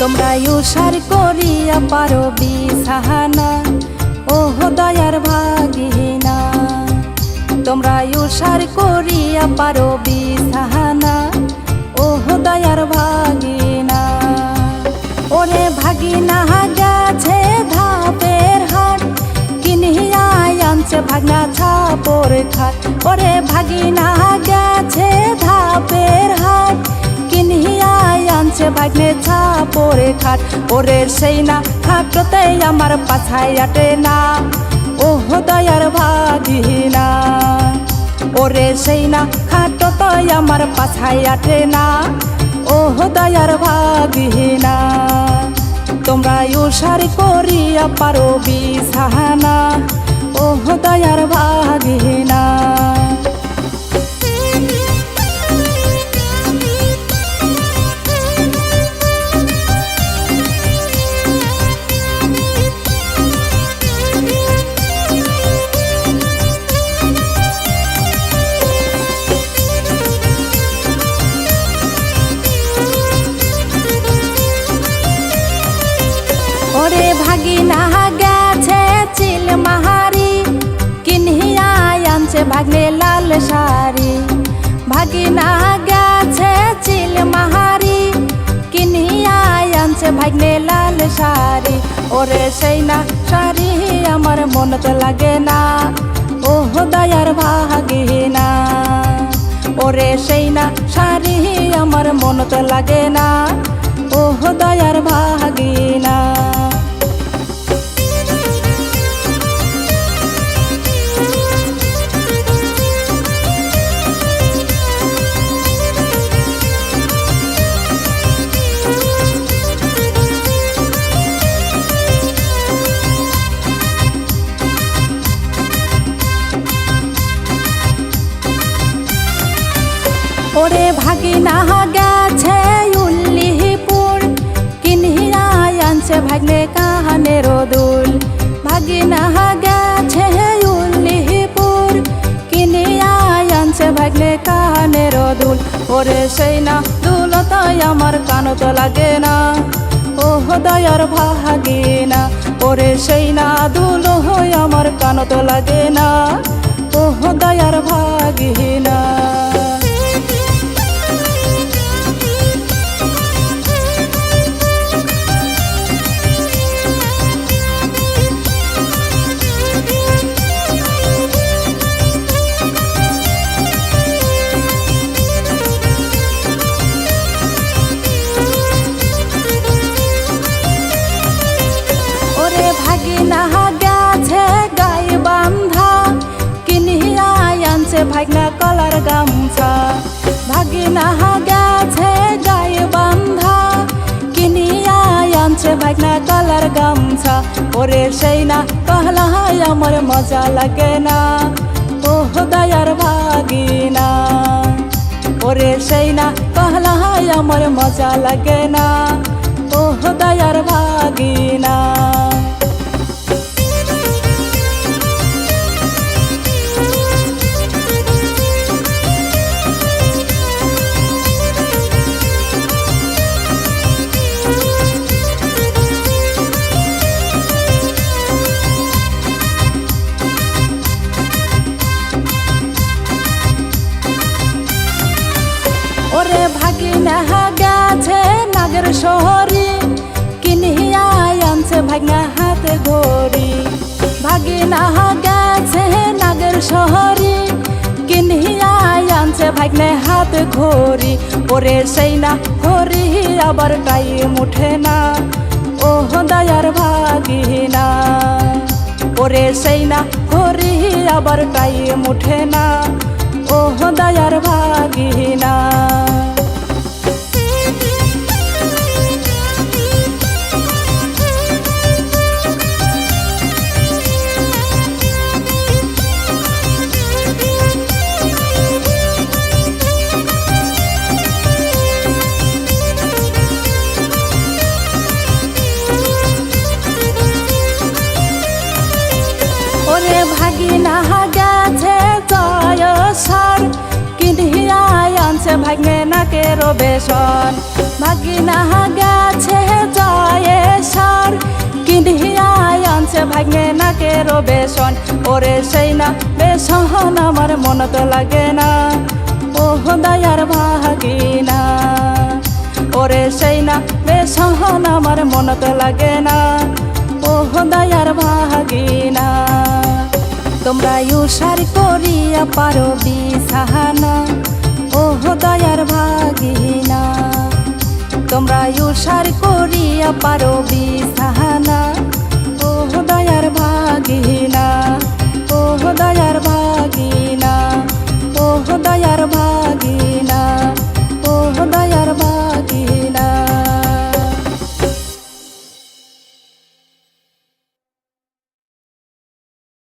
তোমরা উসার করিয়া পারো বিছাহানা ও দয়ার ভাগিনা, তোমরা উসার করিয়া পারো বিছাহানা ও দয়ার ভাগিনা, ওরে ভাগিনা গেছে ধাপের হাট, কিনিয়া আনছে ভাগনা ছাপর খাট। ওরে ভাগিনা গেছে ধাপের হাট কিনিয়া আনছে ভাগ্নে ছাপরে খাট ওরে সেই না খাটতে আমার পাছায় আটে না। ও দয়ার ভাগিনা। ওরে সেই না খাটতে আমার পাছায় আটে না। ও দয়ার ভাগিনা। তোমরা উসার করিয়া পারো বিছানা। ও দয়ার ভাগিনা। আনছে ভাগ্নে লাল শাড়ি। ভাগিনা গেছে চিল মাহারি। কিনহিয়া আনছে ভাগ্নে লাল শাড়ি। ওরে সেই না শাড়ি আমার মন তো লাগে না। ও দয়ার ভাগিনা। ওরে সেই না শাড়ি আমার মন তো লাগে না। ও দয়ার ভাগিনা। ওরে ভাগিনা গেছে উল্লিপুর কিনহিয়া আনছে ভাগ্নে কাহানের দুল। ভাগিনা গেছে উল্লিপুর কিনিয়া আনছে ভাগ্নে কাহানের দুল। ওরে সেই না দুল তাই আমার কানো তো লাগে না ও দয়ার ভাগিনা। ওরে সেই না দুল হই আমার কানো তো লাগে না ও দয়ার ভাগিনা। আনছে ভাগনা কলার গামছা। ভাগিনা গেছে গাই বান্ধা। কিনিয়া আনছে ভাগনা কলার গামছা। ওরে সেই না, কহলা আমার মজা লাগে না। ও দয়ার ভাগিনা। ওরে সেই না, কহলা আমার মজা লাগে না। ওরে ভাগিনা গেছে নাগের শহরে। কিনিয়া আনছে ভাগনা হাতে ঘড়ি। ভাগিনা গেছে নাগের শহরে। কিনিয়া আনছে ভাগনে হাত ঘড়ি। ওরে সেই না ঘড়ি আবার টাইম উঠে না। ও দয়ার ভাগিনা। ওরে সেই না ঘড়ি আবার টাইম উঠে না। ও দয়ার ভাগিনা। রবেশন ভাগিনা গেছে জয়ে সার কিনহিয়ায় আনছে ভাগ্নে নাকে রবেশন। ওরে সেই না বেশন, আমার মন তো লাগে না। ও দয়ার ভাগিনা। ওরে সেই না বেশন, আমার মন তো লাগে না। ও দয়ার ভাগিনা। তোমরা ইউসার করিয়া পারো বিছাহানা ওহ, দয়ার ভাগিনা, তোমরা উষার করিয়া পারো বিছানা। ওহ, দয়ার ভাগিনা, ওহ, দয়ার ভাগিনা, ওহ, দয়ার ভাগিনা।